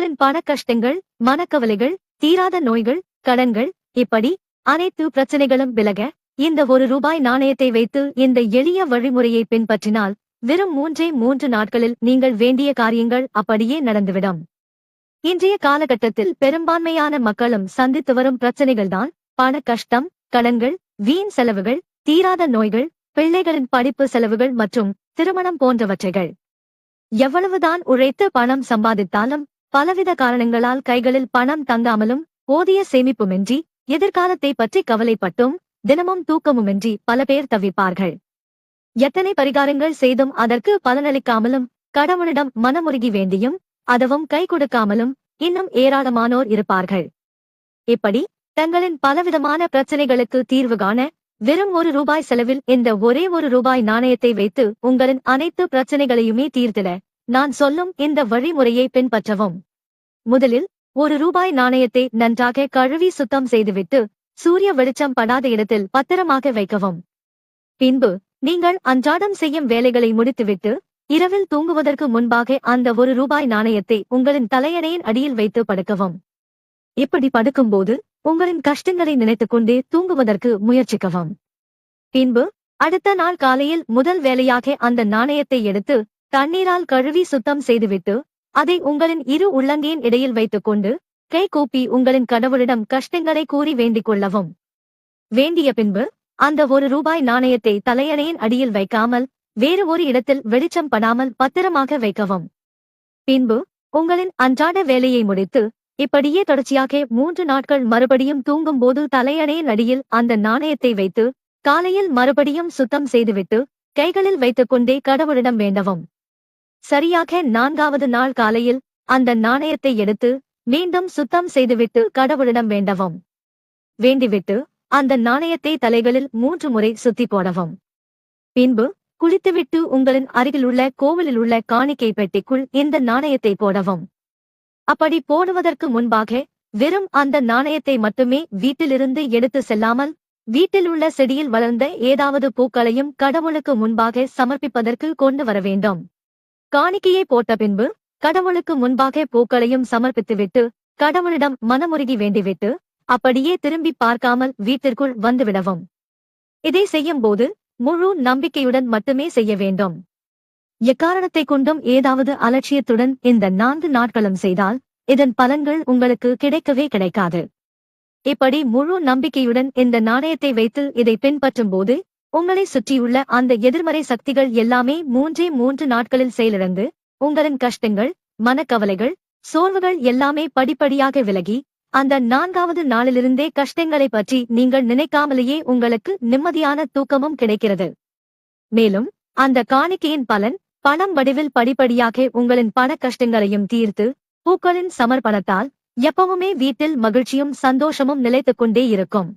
உங்களின் பண கஷ்டங்கள் மனக்கவலைகள் தீராத நோய்கள் கடன்கள் இப்படி அனைத்து பிரச்சனைகளும் விலக இந்த ஒரு ரூபாய் நாணயத்தை வைத்து இந்த எளிய வழிமுறையை பின்பற்றினால் வெறும் மூன்றே மூன்று நாட்களில் நீங்கள் வேண்டிய காரியங்கள் அப்படியே நடந்துவிடும். இன்றைய காலகட்டத்தில் பெரும்பான்மையான மக்களும் சந்தித்து வரும் பிரச்சனைகள்தான் பண கஷ்டம் கடன்கள் வீண் செலவுகள் தீராத நோய்கள் பிள்ளைகளின் படிப்பு செலவுகள் மற்றும் திருமணம் போன்றவற்றைகள். எவ்வளவுதான் உழைத்து பணம் சம்பாதித்தாலும் பலவித காரணங்களால் கைகளில் பணம் தங்காமலும் போதிய சேமிப்புமின்றி எதிர்காலத்தை பற்றி கவலைப்பட்டும் தினமும் தூக்கமுமின்றி பல பேர் தவிப்பார்கள். எத்தனை பரிகாரங்கள் செய்தும் அதற்கு பலனளிக்காமலும் கடவுளிடம் மனமுருகி வேண்டியும் அதவும் கை கொடுக்காமலும் இன்னும் ஏராளமானோர் இருப்பார்கள். இப்படி தங்களின் பலவிதமான பிரச்சனைகளுக்கு தீர்வு காண வெறும் ஒரு ரூபாய் செலவில் இந்த ஒரே ஒரு ரூபாய் நாணயத்தை வைத்து உங்களின் அனைத்து பிரச்சனைகளையுமே தீர்த்திட நான் சொல்லும் இந்த வழிமுறையை பின்பற்றவும். முதலில் ஒரு ரூபாய் நாணயத்தை நன்றாக கழுவி சுத்தம் செய்துவிட்டு சூரிய வெளிச்சம் படாத இடத்தில் பத்திரமாக வைக்கவும். பின்பு நீங்கள் அன்றாடம் செய்யும் வேலைகளை முடித்துவிட்டு இரவில் தூங்குவதற்கு முன்பாக அந்த ஒரு ரூபாய் நாணயத்தை உங்களின் தலையணையின் அடியில் வைத்து படுக்கவும். இப்படி படுக்கும்போது உங்களின் கஷ்டங்களை நினைத்துக் கொண்டே தூங்குவதற்கு முயற்சிக்கவும். பின்பு அடுத்த நாள் காலையில் முதல் வேலையாக அந்த நாணயத்தை எடுத்து தண்ணீரால் கழுவி சுத்தம் செய்துவிட்டு அதை உங்களின் இரு உள்ளங்கையின் இடையில் வைத்துக் கொண்டு கை கூப்பி உங்களின் கடவுளிடம் கஷ்டங்களை கூறி வேண்டிக் கொள்ளவும். வேண்டிய பின்பு அந்த ஒரு ரூபாய் நாணயத்தை தலையணையின் அடியில் வைக்காமல் வேறு ஒரு இடத்தில் வெளிச்சம் படாமல் பத்திரமாக வைக்கவும். பின்பு உங்களின் அன்றாட வேலையை முடித்து இப்படியே தொடர்ச்சியாக மூன்று நாட்கள் மறுபடியும் தூங்கும் போது தலையணையின் அடியில் அந்த நாணயத்தை வைத்து காலையில் மறுபடியும் சுத்தம் செய்துவிட்டு கைகளில் வைத்துக் கொண்டே கடவுளிடம் வேண்டவும். சரியாக நான்காவது நாள் காலையில் அந்த நாணயத்தை எடுத்து மீண்டும் சுத்தம் செய்துவிட்டு கடவுளிடம் வேண்டவும். வேண்டிவிட்டு அந்த நாணயத்தை தலைகளில் மூன்று முறை சுத்தி போடவும். பின்பு குளித்துவிட்டு உங்களின் அருகிலுள்ள கோவிலில் உள்ள காணிக்கை பெட்டிக்குள் இந்த நாணயத்தை போடவும். அப்படி போடுவதற்கு முன்பாக வெறும் அந்த நாணயத்தை மட்டுமே வீட்டிலிருந்து எடுத்து செல்லாமல் வீட்டில் உள்ள செடியில் வளர்ந்த ஏதாவது பூக்களையும் கடவுளுக்கு முன்பாக சமர்ப்பிப்பதற்கு கொண்டு வர வேண்டும். காணிக்கையை போட்ட பின்பு கடவுளுக்கு முன்பாக பூக்களையும் சமர்ப்பித்துவிட்டு கடவுளிடம் மனமுருகி வேண்டிவிட்டு அப்படியே திரும்பி பார்க்காமல் வீட்டிற்குள் வந்துவிடவும். இதை செய்யும் போது முழு நம்பிக்கையுடன் மட்டுமே செய்ய வேண்டும். எக்காரணத்தை கொண்டும் ஏதாவது அலட்சியத்துடன் இந்த நான்கு நாட்களும் செய்தால் இதன் பலன்கள் உங்களுக்கு கிடைக்கவே கிடைக்காது. இப்படி முழு நம்பிக்கையுடன் இந்த நாணயத்தை வைத்து இதை பின்பற்றும் போது உங்களை சுற்றியுள்ள அந்த எதிர்மறை சக்திகள் எல்லாமே மூன்றே மூன்று நாட்களில் செயலிழந்து உங்களின் கஷ்டங்கள் மனக்கவலைகள் சோர்வுகள் எல்லாமே படிப்படியாக விலகி அந்த நான்காவது நாளிலிருந்தே கஷ்டங்களை பற்றி நீங்கள் நினைக்காமலேயே உங்களுக்கு நிம்மதியான தூக்கமும் கிடைக்கிறது. மேலும் அந்த காணிக்கையின் பலன் பணம் வடிவில் படிப்படியாக உங்களின் பண கஷ்டங்களையும் தீர்த்து பூக்களின் சமர்ப்பணத்தால் எப்பவுமே வீட்டில் மகிழ்ச்சியும் சந்தோஷமும் நிலைத்துக் கொண்டே இருக்கும்.